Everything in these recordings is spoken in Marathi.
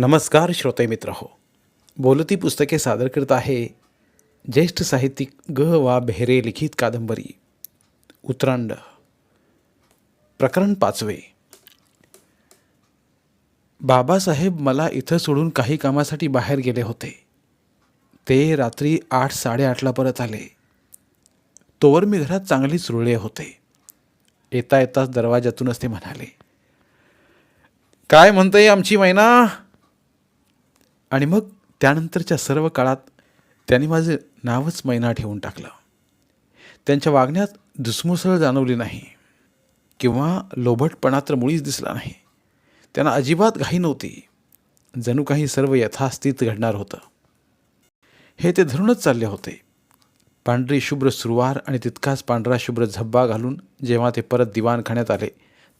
नमस्कार श्रोते मित्र हो. बोलती पुस्तके सादर करत आहे ज्येष्ठ साहित्यिक ग वा बेहरे लिखित कादंबरी. उतरांड प्रकरण पाचवे. बाबासाहेब मला इथं सोडून काही कामासाठी बाहेर गेले होते. ते रात्री आठ साडेआठला परत आले. तोवर मी घरात चांगलीच रुळले होते. येता येताच दरवाजातूनच ते म्हणाले काय म्हणतंय आमची मैना? आणि मग त्यानंतरच्या सर्व काळात त्यांनी माझे नावच मैना ठेवून टाकलं. त्यांच्या वागण्यात धुसमुसळ जाणवली नाही किंवा लोभटपणा तर मुळीच दिसला नाही. त्यांना अजिबात घाई नव्हती. जणू काही सर्व यथास्थित घडणार होतं. हे ते धरूनच चालले होते. पांढरी शुभ्र सुरुवार आणि तितकाच पांढरा शुभ्र झब्बा घालून जेव्हा ते परत दिवाणखान्यात आले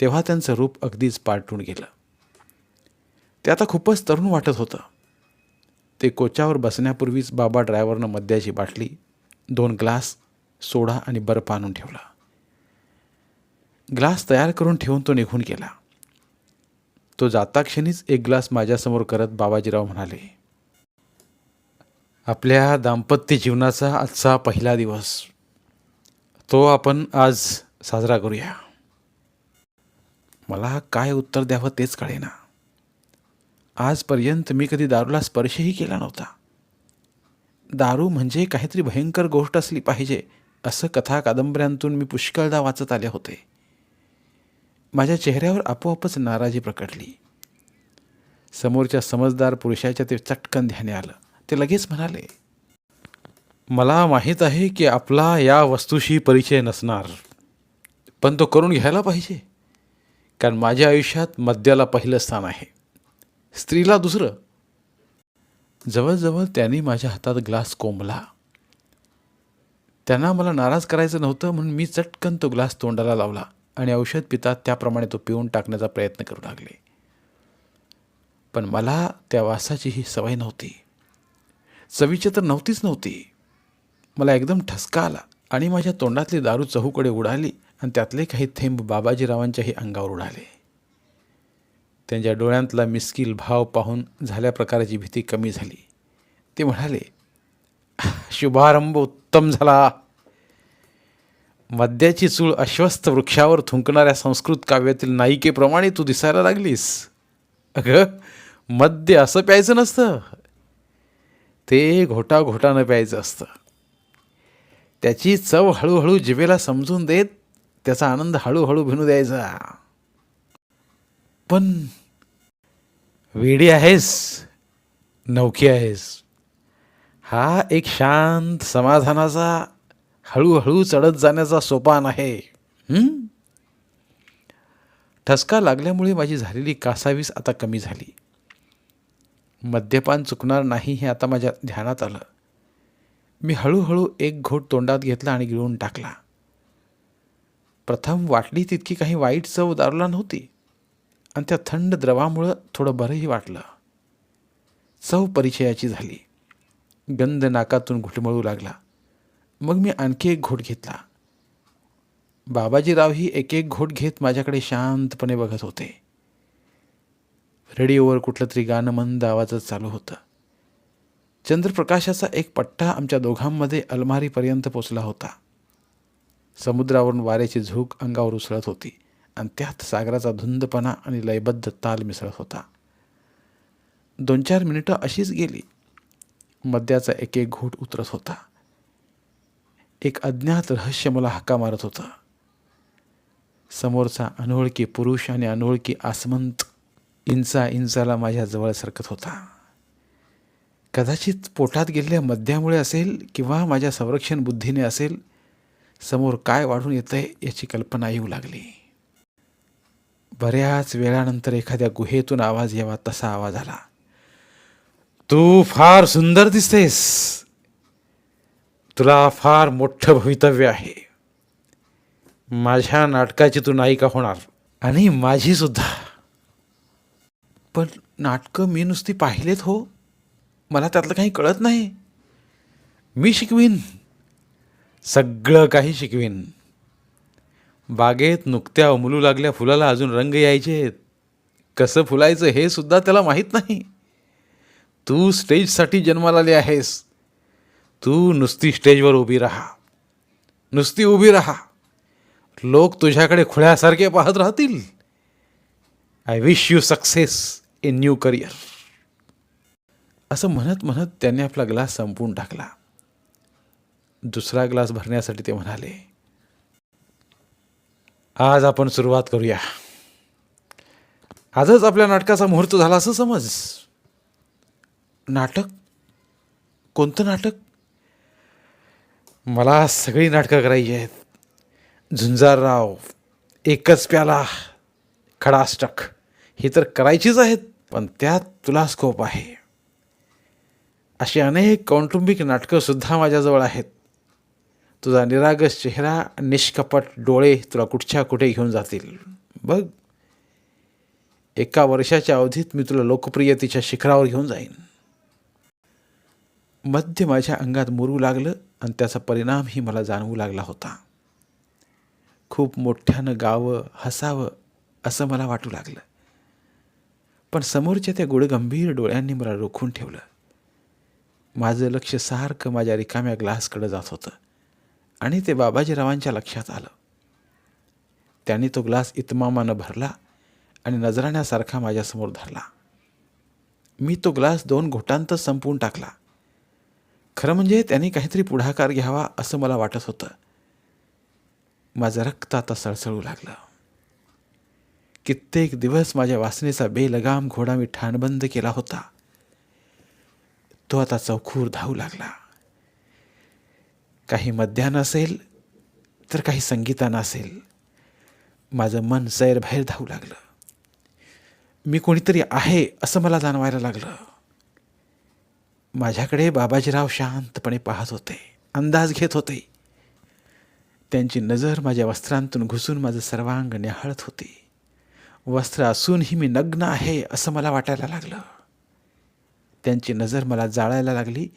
तेव्हा त्यांचं रूप अगदीच पालटून गेलं. ते आता खूपच तरुण वाटत होतं. ते कोचावर बसण्यापूर्वीच बाबा ड्रायव्हरनं मद्याची बाटली दोन ग्लास सोडा आणि बर्फ आणून ठेवला. ग्लास तयार करून ठेवून तो निघून गेला. तो जाताक्षणीच एक ग्लास माझ्यासमोर करत बाबाजीराव म्हणाले आपल्या दाम्पत्य जीवनाचा आजचा पहिला दिवस. तो आपण आज साजरा करूया. मला काय उत्तर द्यावं तेच कळेना. आजपर्यंत मी कधी दारूला स्पर्शही केला नव्हता. दारू म्हणजे काहीतरी भयंकर गोष्ट असली पाहिजे असं कथा कादंबऱ्यांतून मी पुष्कळदा वाचत आले होते. माझ्या चेहऱ्यावर आपोआपच नाराजी प्रकटली. समोरच्या समजदार पुरुषाच्या ते चटकन ध्याने आलं. ते लगेच म्हणाले मला माहीत आहे की आपला या वस्तूशी परिचय नसणार पण तो करून घ्यायला पाहिजे कारण माझ्या आयुष्यात मद्याला पहिलं स्थान आहे. स्त्रीला दुसरं. जवळजवळ त्यांनी माझ्या हातात ग्लास कोंबला. त्यांना मला नाराज करायचं नव्हतं म्हणून मी चटकन तो ग्लास तोंडाला लावला आणि औषध पितात त्याप्रमाणे तो पिऊन टाकण्याचा प्रयत्न करू लागले. पण मला त्या वासाची ही सवय नव्हती. चवीची तर नव्हतीच नव्हती. मला एकदम ठसका आला आणि माझ्या तोंडातली दारू चहूकडे उडाली आणि त्यातले काही थेंब बाबाजीरावांच्याही अंगावर उडाले. त्यांच्या डोळ्यांतला मिस्किल भाव पाहून झाल्या प्रकाराची भीती कमी झाली. ते म्हणाले शुभारंभ उत्तम झाला. मद्याची चूळ अश्वस्थ वृक्षावर थुंकणाऱ्या संस्कृत काव्यातील नायिकेप्रमाणे तू दिसायला लागलीस. अगं मद्य असं प्यायचं नसतं. ते घोटा घोटानं प्यायचं असतं. त्याची चव हळूहळू जिभेला समजून देत त्याचा आनंद हळूहळू भिनू द्यायचा. पण वेडी आहेस नौकी आहेस. हा एक शांत समाधानाचा हळूहळू चढत जाण्याचा सोपान आहे. ठसका लागल्यामुळे माझी झालेली कासावीस आता कमी झाली. मद्यपान चुकणार नाही हे आता माझ्या ध्यानात आलं. मी हळूहळू एक घोट तोंडात घेतला आणि गिळून टाकला. प्रथम वाटली तितकी काही वाईट चव दारूला नव्हती. आणि त्या थंड द्रवामुळं थोडं बरंही वाटलं. चव परिचयाची झाली. गंध नाकातून घुटमळू लागला. मग मी आणखी एक घोट घेतला. बाबाजीरावही एक एक घोट घेत माझ्याकडे शांतपणे बघत होते. रेडिओवर कुठलं तरी गाणं मंद आवाजच चालू होतं. चंद्रप्रकाशाचा एक पट्टा आमच्या दोघांमध्ये अलमारीपर्यंत पोचला होता. समुद्रावरून वाऱ्याची झूक अंगावर उसळत होती. आणि त्यात सागराचा धुंदपणा आणि लयबद्ध ताल मिसळत होता. दोन चार मिनिटं अशीच गेली. मद्याचा एक एक घोट उतरत होता. एक अज्ञात रहस्य मला हाका मारत होता. समोरचा अनोळखी पुरुष आणि अनोळखी आसमंत इंचा इंचाला माझ्या जवळ सरकत होता. कदाचित पोटात गेलेल्या मद्यामुळे असेल किंवा माझ्या संरक्षण बुद्धीने असेल समोर काय वाढून येतंय याची कल्पना येऊ लागली. बऱ्याच वेळानंतर एखाद्या गुहेतून आवाज यावा तसा आवाज आला. तू फार सुंदर दिसतेस. तुला फार मोठं भवितव्य आहे. माझ्या नाटकाची तू नायिका होणार आणि माझी सुद्धा. पण नाटकं मी नुसती पाहिलेत हो. मला त्यातलं काही कळत नाही. मी शिकवीन. सगळं काही शिकवीन. बागेत नुकत्या उमलू लागल्या फुलाला अजून रंग यायचे कसं फुलायचं हे सुद्धा त्याला माहीत नाही. तू स्टेजसाठी जन्माला आली आहेस. तू नुसती स्टेजवर उभी राहा. नुसती उभी राहा. लोक तुझ्याकडे खुळ्यासारखे पाहत राहतील. I wish you success in new career असं म्हणत म्हणत त्यांनी आपला ग्लास संपवून टाकला. दुसरा ग्लास भरण्यासाठी ते म्हणाले आज आपण सुरुवात करूया. आजच आपल्या नाटकाचा मुहूर्त झाला असं समज. नाटक? कोणतं नाटक? मला सगळी नाटकं करायची आहेत. झुंजारराव एकच प्याला खडाष्टक ही तर करायचीच आहेत पण त्यात तुला स्कोप आहे. अशी अनेक कौटुंबिक नाटकंसुद्धा माझ्याजवळ आहेत. तुझा निरागस चेहरा निष्कपट डोळे तुला कुठच्या कुठे घेऊन जातील? बघ. एका वर्षाच्या अवधीत मी तुला लोकप्रियतेच्या शिखरावर घेऊन जाईन. मध्य माझ्या अंगात मुरू लागलं आणि त्याचा परिणामही मला जाणवू लागला होता. खूप मोठ्यानं गावं हसावं असं मला वाटू लागलं. पण समोरच्या त्या गुडगंभीर डोळ्यांनी मला रोखून ठेवलं. माझं लक्ष सारखं माझ्या रिकाम्या ग्लासकडं जात होतं. आणि ते बाबाजीरावांच्या लक्षात आलं. त्यांनी तो ग्लास इतमामानं भरला आणि नजराण्यासारखा माझ्यासमोर धरला. मी तो ग्लास दोन घोटांतच संपवून टाकला. खरं म्हणजे त्यांनी काहीतरी पुढाकार घ्यावा असं मला वाटत होतं. माझं रक्त आता सळसळू लागलं. कित्येक दिवस माझ्या वासनेचा बेलगाम घोडा मी ठाणबंद केला होता. तो आता चौखूर धावू लागला. काही मध्यान असेल तर काही संगीतानं असेल. माझं मन सैरभैर धावू लागलं. मी कोणीतरी आहे असं मला जाणवायला लागलं. माझ्याकडे बाबाजीराव शांतपणे पाहत होते अंदाज घेत होते. त्यांची नजर माझ्या वस्त्रांतून घुसून माझं सर्वांग निहाळत होती. वस्त्र असूनही मी नग्न आहे असं मला वाटायला लागलं. त्यांची नजर मला जाळायला लागली.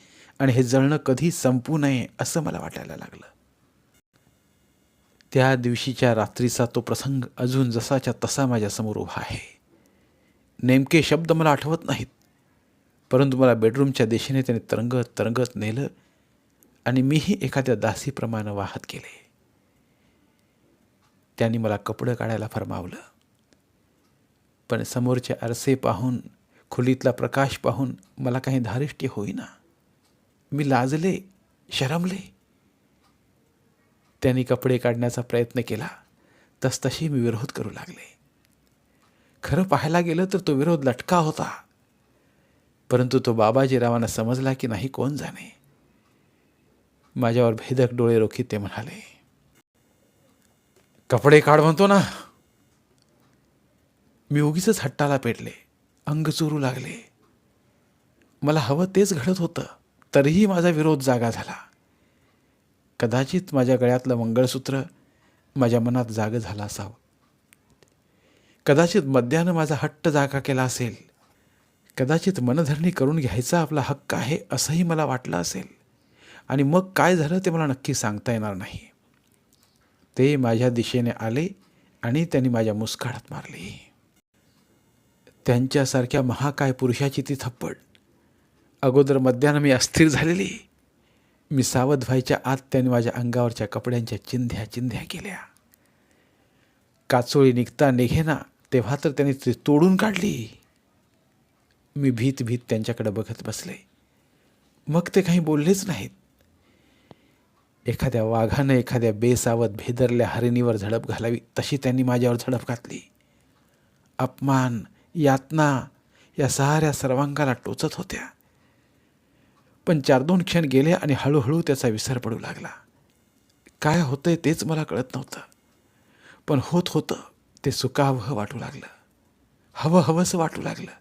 आणि हे जळणं कधी संपू नये असं मला वाटायला लागलं. त्या दिवशीच्या रात्रीचा तो प्रसंग अजून जसाच्या तसा माझ्यासमोर उभा आहे. नेमके शब्द मला आठवत नाहीत परंतु मला बेडरूमच्या दिशेने त्याने तरंगत तरंगत नेलं आणि मीही एखाद्या दासीप्रमाणे वाहत गेले. त्यांनी मला कपडं काढायला फरमावलं. पण समोरचे आरसे पाहून खोलीतला प्रकाश पाहून मला काही धारिष्ट्य होईना. मी लाजले शरमले. त्यांनी कपडे काढण्याचा प्रयत्न केला तसतशी मी विरोध करू लागले. खरं पाहायला गेलं तर तो विरोध लटका होता. परंतु तो बाबाजीरावांना समजला की नाही कोण जाणे. माझ्यावर भेदक डोळे रोखीत ते म्हणाले कपडे काढ म्हणतो ना. मी उगीच हट्टाला पेटले अंग चोरू लागले. मला हवं तेच घडत होतं. तरीही माझा विरोध जागा झाला. कदाचित माझ्या गळ्यातलं मंगळसूत्र माझ्या मनात जाग झालं असावं. कदाचित मद्यानं माझा हट्ट जागा केला असेल. कदाचित मनधरणी करून घ्यायचा आपला हक्क आहे असंही मला वाटलं असेल. आणि मग काय झालं ते मला नक्की सांगता येणार नाही. ते माझ्या दिशेने आले आणि त्यांनी माझ्या मुस्काळात मारली. त्यांच्यासारख्या महाकाय पुरुषाची ती थप्पड अगोदर मध्यानं मी अस्थिर झालेली. मी सावध व्हायच्या आत त्यांनी माझ्या अंगावरच्या कपड्यांच्या चिंध्या चिंध्या केल्या. काचोळी निघता निघेना तेव्हा तर त्यांनी ती तोडून काढली. मी भीत भीत त्यांच्याकडे बघत बसले. मग ते काही बोललेच नाहीत. एखाद्या वाघानं एखाद्या बेसावत भेदरल्या हरिणीवर झडप घालावी तशी त्यांनी माझ्यावर झडप घातली. अपमान यातना या साऱ्या सर्वांगाला टोचत होत्या. पण चार दोन क्षण गेले आणि हळूहळू त्याचा विसर पडू लागला. काय होतंय तेच मला कळत नव्हतं. पण होत होतं ते सुखावह वाटू लागलं. हवं हवंसं वाटू लागलं.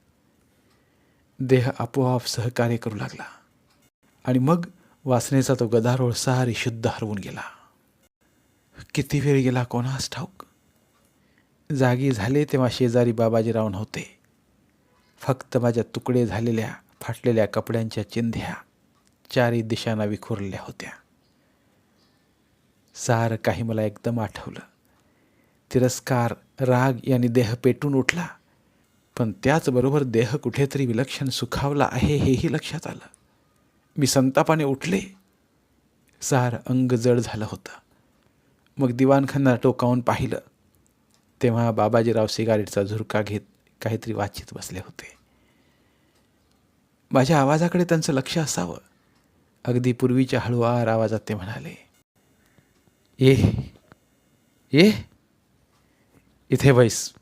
देह आपोआप सहकार्य करू लागला. आणि मग वासनेचा तो गदारोळ सारी शुद्ध हरवून गेला. किती वेळ गेला कोणास ठाऊक? जागी झाले तेव्हा शेजारी बाबाजीराव नव्हते. फक्त माझ्या तुकडे झालेल्या फाटलेल्या कपड्यांच्या चिंध्या चारी दिशांना विखुरल्या होत्या. सार काही मला एकदम आठवलं. तिरस्कार राग यांनी देह पेटून उठला. पण त्याचबरोबर देह कुठेतरी विलक्षण सुखावला आहे हेही लक्षात आलं. मी संतापाने उठले. सार अंग जड झालं होतं. मग दिवाणखांना टोकावून पाहिलं. तेव्हा बाबाजीराव सिगारेटचा झुरका घेत काहीतरी वाचित बसले होते. माझ्या आवाजाकडे त्यांचं लक्ष असावं. अगदी पूर्वीच्या हळूवार आवाजात ते म्हणाले ये ये इथे बैस.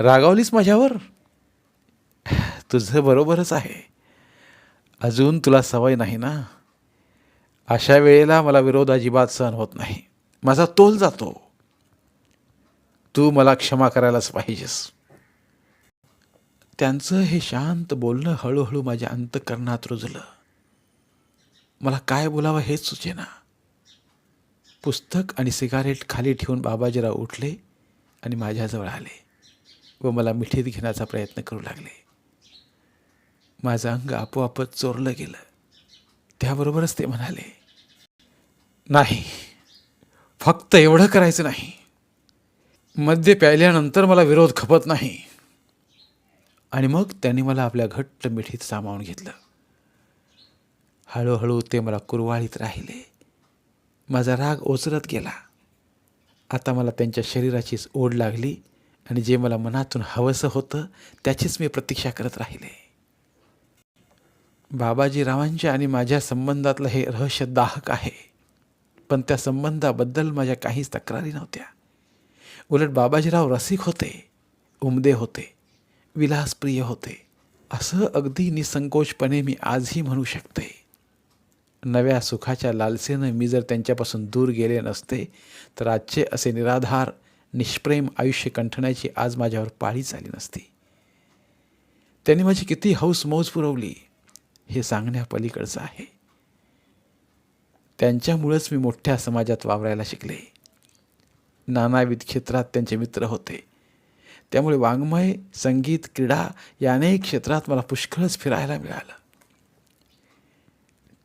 रागावलीस माझ्यावर? तुझं बरोबरच आहे. अजून तुला सवय नाही ना? अशा वेळेला मला विरोध अजिबात सहन होत नाही. माझा तोल जातो. तू मला क्षमा करायलाच पाहिजेस. त्यांचं हे शांत बोलणं हळूहळू माझ्या अंतकरणात रुजलं. मला काय बोलावं हेच सुचेना. पुस्तक आणि सिगारेट खाली ठेवून बाबाजीराव उठले आणि माझ्याजवळ आले व मला मिठीत घेण्याचा प्रयत्न करू लागले. माझं अंग आपोआपच चोरलं गेलं. त्याबरोबरच ते म्हणाले नाही फक्त एवढं करायचं नाही. मद्य प्यायल्यानंतर मला विरोध खपत नाही. आणि मग त्यांनी मला आपल्या घट्ट मिठीत सामावून घेतलं. हळूहळू ते मला कुरवाळीत राहिले. माझा राग ओसरत गेला. आता मला त्यांच्या शरीराचीच ओढ लागली आणि जे मला मनातून हवंसं होतं त्याचीच मी प्रतीक्षा करत राहिले. बाबाजीरावांच्या आणि माझ्या संबंधातलं हे रहस्य दाहक आहे पण त्या संबंधाबद्दल माझ्या काहीच तक्रारी नव्हत्या. उलट बाबाजीराव रसिक होते उमदे होते विलासप्रिय होते असं अगदी निसंकोचपणे मी आजही म्हणू शकते. नव्या सुखाच्या लालसेनं मी जर त्यांच्यापासून दूर गेले नसते तर आजचे असे निराधार निष्प्रेम आयुष्य कंठण्याची आज माझ्यावर पाळी झाली नसती. त्यांनी माझी किती हौस मौज पुरवली हे सांगण्यापलीकडचं आहे. त्यांच्यामुळंच मी मोठ्या समाजात वावरायला शिकले. नानाविध क्षेत्रात त्यांचे मित्र होते. त्यामुळे वाङ्मय संगीत क्रीडा या अनेक क्षेत्रात मला पुष्कळच फिरायला मिळालं.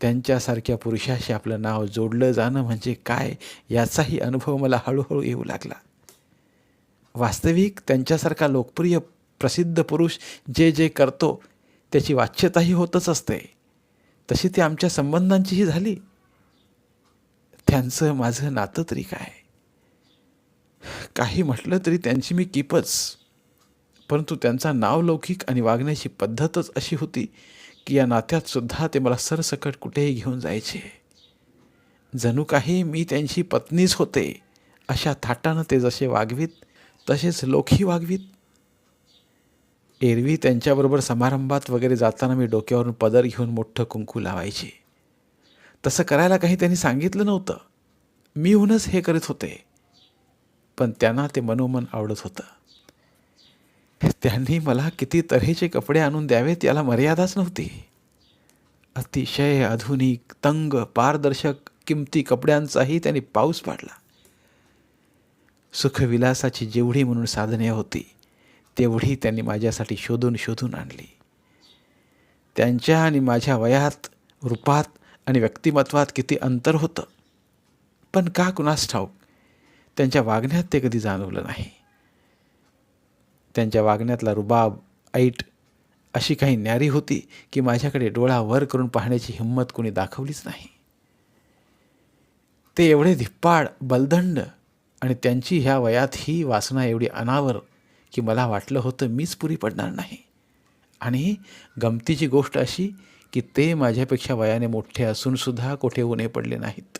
त्यांच्यासारख्या पुरुषाशी आपलं नाव जोडलं जाणं म्हणजे काय याचाही अनुभव मला हळूहळू येऊ लागला. वास्तविक त्यांच्यासारखा लोकप्रिय प्रसिद्ध पुरुष जे जे करतो त्याची वाच्यताही होतच असते. तशी ती आमच्या संबंधांचीही झाली. त्यांचं माझं नातं तरी काय? काही म्हटलं तरी त्यांची मी कीपच. परंतु त्यांचा नावलौकिक आणि वागण्याची पद्धतच अशी होती की या नात्यात सुद्धा ते मला सरसकट कुठेही घेऊन जायचे. जणू काही मी त्यांची पत्नीच होते अशा थाटानं ते जसे वागवीत तसेच लोकही वागवीत. एरवी त्यांच्याबरोबर समारंभात वगैरे जाताना मी डोक्यावरून पदर घेऊन मोठं कुंकू लावायचे. तसं करायला काही त्यांनी सांगितलं नव्हतं. मीहूनच हे करत होते. पण त्यांना ते मनोमन आवडत होतं. त्यांनी मला किती तऱ्हेचे कपडे आणून द्यावेत याला मर्यादाच नव्हती. अतिशय आधुनिक तंग पारदर्शक किमती कपड्यांचाही त्यांनी पाऊस पाडला. सुखविलासाची जेवढी म्हणून साधने होती तेवढी त्यांनी माझ्यासाठी शोधून शोधून आणली. त्यांच्या आणि माझ्या वयात रूपात आणि व्यक्तिमत्वात किती अंतर होतं. पण का कुणास ठाऊक त्यांच्या वागण्यात ते कधी जाणवलं नाही. त्यांच्या वागण्यातला रुबाब ऐट अशी काही न्यारी होती की माझ्याकडे डोळा वर करून पाहण्याची हिंमत कोणी दाखवलीच नाही. ते एवढे धिप्पाड बलदंड आणि त्यांची ह्या वयात ही वासना एवढी अनावर की मला वाटलं होतं मीच पुरी पडणार नाही. आणि गमतीची गोष्ट अशी की ते माझ्यापेक्षा वयाने मोठे असूनसुद्धा कोठे उणे पडले नाहीत.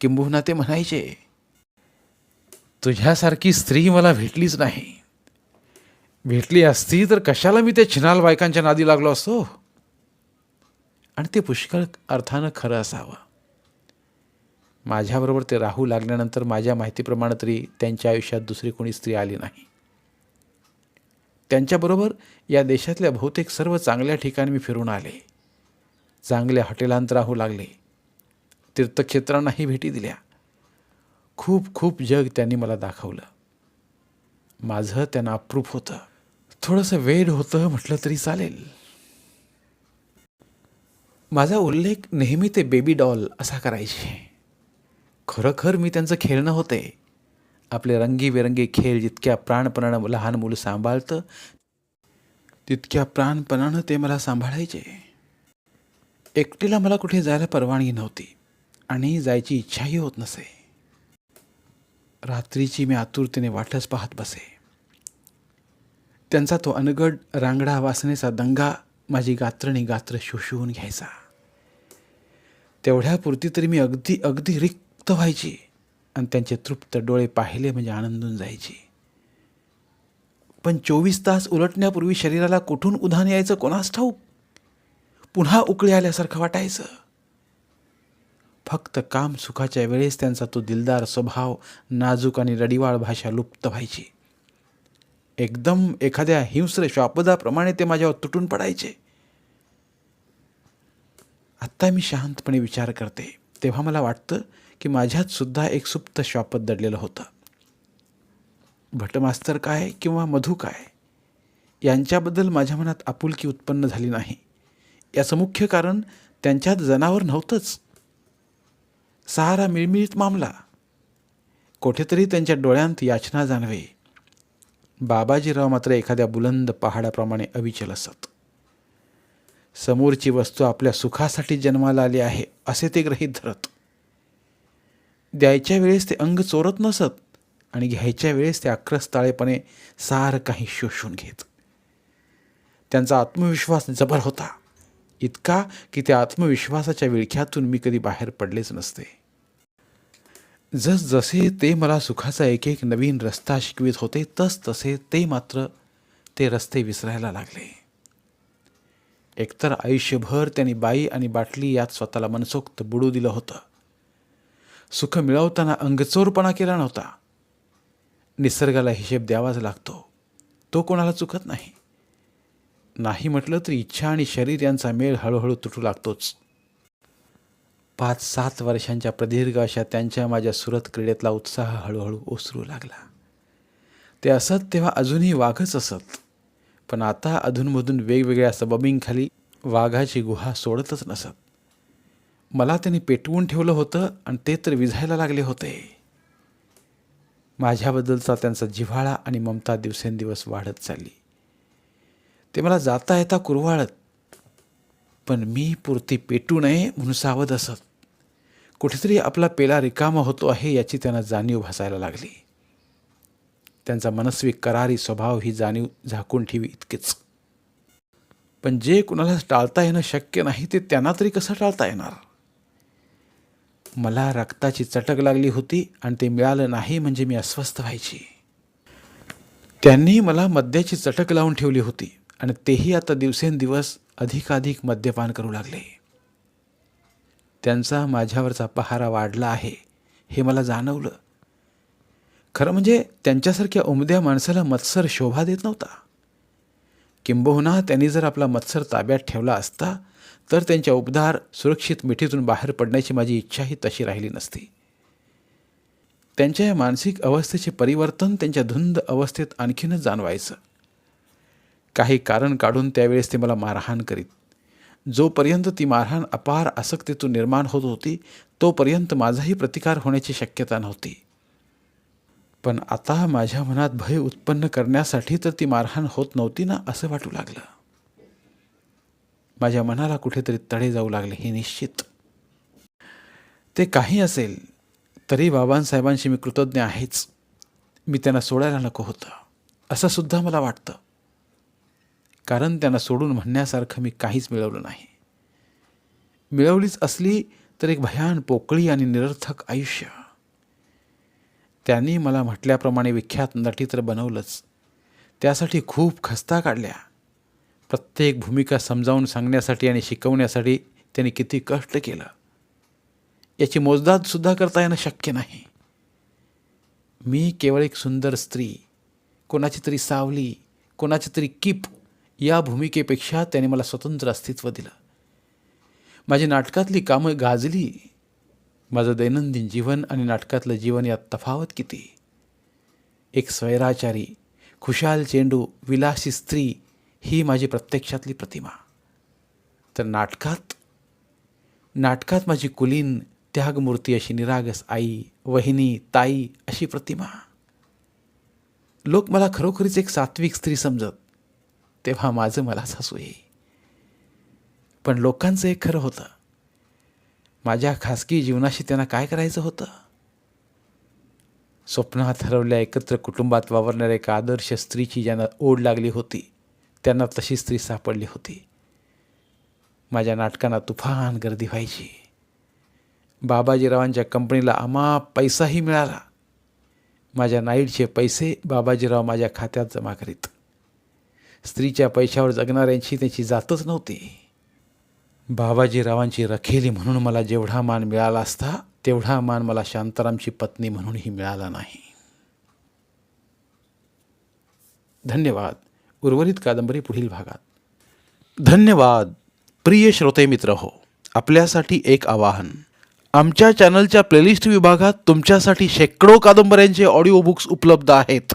किंबहुना ते म्हणायचे तुझ्यासारखी स्त्री मला भेटलीच नाही. भेटली असती तर कशाला मी त्या छिनाल बायकांच्या नादी लागलो असतो? आणि ते पुष्कळ अर्थानं खरं असावं. माझ्याबरोबर ते राहू लागल्यानंतर माझ्या माहितीप्रमाणे तरी त्यांच्या आयुष्यात दुसरी कोणी स्त्री आली नाही. त्यांच्याबरोबर या देशातल्या बहुतेक सर्व चांगल्या ठिकाणी मी फिरून आले. चांगल्या हॉटेलांत राहू लागले. तीर्थक्षेत्रांनाही भेटी दिल्या. खूप खूप जग त्यांनी मला दाखवलं. माझं त्यांना अप्रूप होतं. थोडंसं वेड होतं म्हटलं तरी चालेल. माझा उल्लेख नेहमी ते बेबी डॉल असा करायचे. खरोखर मी त्यांचं खेळणं होते. आपले रंगीबेरंगी खेळ जितक्या प्राणपणानं लहान मुलं सांभाळतं तितक्या प्राणपणानं ते मला सांभाळायचे. एकटीला मला कुठे जायला परवानगी नव्हती आणि जायची इच्छाही होत नसे. रात्रीची मी आतुरतेने वाटच पाहत बसे. त्यांचा तो अनगड रांगडा वासनेचा दंगा माझी गात्रणी गात्र शोषून घ्यायचा. तेवढ्यापुरती तरी मी अगदी अगदी रिक्त व्हायची आणि त्यांचे तृप्त डोळे पाहिले म्हणजे आनंदून जायची. पण चोवीस तास उलटण्यापूर्वी शरीराला कुठून उधाण यायचं कोणास ठाऊक? पुन्हा उकळी आल्यासारखं वाटायचं. फक्त काम सुखाच्या वेळेस त्यांचा तो दिलदार स्वभाव नाजूक आणि रडिवाळ भाषा लुप्त व्हायची. एकदम एखाद्या हिंस्र श्वापदाप्रमाणे ते माझ्यावर तुटून पडायचे. आत्ता मी शांतपणे विचार करते. तेव्हा मला वाटतं की माझ्यात सुद्धा एक सुप्त श्वापद दडलेलं होतं. भटमास्तर काय किंवा मधू काय? यांच्याबद्दल माझ्या मनात आपुलकी उत्पन्न झाली नाही. याचं मुख्य कारण त्यांच्यात जनावर नव्हतंच. सहारा मिळमिळीत मामला. कोठेतरी त्यांच्या डोळ्यांत याचना जाणवे. बाबाजीराव मात्र एखाद्या बुलंद पहाडाप्रमाणे अविचल असत. समोरची वस्तू आपल्या सुखासाठी जन्माला आली आहे असे ते ग्रहीत धरत. द्यायच्या वेळेस ते अंग चोरत नसत आणि घ्यायच्या वेळेस ते आक्रस्ताळेपणे सार काही शोषून घेत. त्यांचा आत्मविश्वास जबर होता इतका की त्या आत्मविश्वासाच्या विळख्यातून मी कधी बाहेर पडलेच नसते. जसजसे ते मला सुखाचा एक एक नवीन रस्ता शिकवित होते तस तसे ते मात्र ते रस्ते विसरायला लागले. एकतर आयुष्यभर त्यांनी बाई आणि बाटली यात स्वतःला मनसोक्त बुडू दिलं होतं. सुख मिळवताना अंगचोरपणा केला नव्हता. निसर्गाला हिशेब द्यावाच लागतो. तो कोणाला चुकत नाही. नाही म्हटलं तरी इच्छा आणि शरीर यांचा मेळ हळूहळू तुटू लागतोच. पाच सात वर्षांच्या प्रदीर्घ अशा त्यांच्या माझ्या सुरत क्रीडेतला उत्साह हळूहळू ओसरू लागला. ते असत तेव्हा अजूनही वाघच असत. पण आता अधूनमधून वेगवेगळ्या सबबींखाली वाघाची गुहा सोडतच नसत. मला त्यांनी पेटवून ठेवलं होतं आणि ते तर विझायला लागले होते. माझ्याबद्दलचा त्यांचा जिव्हाळा आणि ममता दिवसेंदिवस वाढत चालली. ते मला जाता येता कुरवाळत पण मी पुरती पेटू नये म्हणून सावध असत. कुठेतरी आपला पेला रिकामा होतो आहे याची त्यांना जाणीव भासायला लागली. त्यांचा मनस्वी करारी स्वभाव ही जाणीव झाकून ठेवी इतकेच. पण जे कुणाला टाळता येणं शक्य नाही ते त्यांना तरी कसं टाळता येणार? मला रक्ताची चटक लागली होती आणि ते मिळालं नाही म्हणजे मी अस्वस्थ व्हायची. त्यांनी मला मद्याची चटक लावून ठेवली होती. आणि तेही आता दिवसेंदिवस अधिकाधिक मद्यपान करू लागले. त्यांचा माझ्यावरचा पहारा वाढला आहे हे मला जाणवलं. खरं म्हणजे त्यांच्यासारख्या उमद्या माणसाला मत्सर शोभा देत नव्हता. किंबहुना त्यांनी जर आपला मत्सर ताब्यात ठेवला असता तर त्यांच्या उबदार सुरक्षित मिठीतून बाहेर पडण्याची माझी इच्छाही तशी राहिली नसती. त्यांच्या या मानसिक अवस्थेचे परिवर्तन त्यांच्या धुंद अवस्थेत आणखीनच जाणवायचं. काही कारण काढून त्यावेळेस ती मला मारहाण करीत. जोपर्यंत ती मारहाण अपार आसक्तीतून निर्माण होत होती तोपर्यंत माझाही प्रतिकार होण्याची शक्यता नव्हती. पण आता माझ्या मनात भय उत्पन्न करण्यासाठी तर ती मारहाण होत नव्हती ना असं वाटू लागलं. माझ्या मनाला कुठेतरी तडे जाऊ लागले हे निश्चित. ते काही असेल तरी बाबांसाहेबांशी मी कृतज्ञ आहेच. मी त्यांना सोडायला नको होतं असं सुद्धा मला वाटतं. कारण त्यांना सोडून म्हणण्यासारखं मी काहीच मिळवलं नाही. मिळवलीच असली तर एक भयान पोकळी आणि निरर्थक आयुष्य. त्यांनी मला म्हटल्याप्रमाणे विख्यात नटी तर बनवलंच. त्यासाठी खूप खस्ता काढल्या. प्रत्येक भूमिका समजावून सांगण्यासाठी आणि शिकवण्यासाठी त्यांनी किती कष्ट केलं. याची मोजदादसुद्धा करता येणं शक्य नाही. मी केवळ एक सुंदर स्त्री कोणाची तरी सावली कोणाची तरी कीप या भूमिकेपेक्षा त्याने मला स्वतंत्र अस्तित्व दिलं. माझी नाटकातली कामं गाजली. माझं दैनंदिन जीवन आणि नाटकातलं जीवन यात तफावत किती? एक स्वैराचारी खुशाल चेंडू विलासी स्त्री ही माझी प्रत्यक्षातली प्रतिमा. तर नाटकात? नाटकात माझी कुलीन त्यागमूर्ती अशी निरागस आई वहिनी ताई अशी प्रतिमा. लोक मला खरोखरीच एक सात्विक स्त्री समजत. तेव्हा माझं मलाच हसू ये पण लोकांचं एक खरं होतं. माझ्या खासगी जीवनाशी त्यांना काय करायचं होतं? स्वप्नात हरवल्या एकत्र कुटुंबात वावरणाऱ्या एका आदर्श स्त्रीची ज्यांना ओढ लागली होती त्यांना तशी स्त्री सापडली होती. माझ्या नाटकांना तुफान गर्दी व्हायची. बाबाजीरावांच्या कंपनीला अमाप पैसाही मिळाला. माझ्या नाईटचे पैसे बाबाजीराव माझ्या खात्यात जमा करीत. स्त्रीच्या पैशावर जगणाऱ्यांशी त्याची जातच नव्हती. बाबाजीरावांची रखेली म्हणून मला जेवढा मान मिळाला असता तेवढा मान मला शांतारामची पत्नी म्हणूनही मिळाला नाही. धन्यवाद. उर्वरित कादंबरी पुढील भागात. धन्यवाद. प्रिय श्रोते मित्र हो आपल्यासाठी एक आवाहन. आमच्या चॅनलच्या प्लेलिस्ट विभागात तुमच्यासाठी शेकडो कादंबऱ्यांचे ऑडिओ बुक्स उपलब्ध आहेत.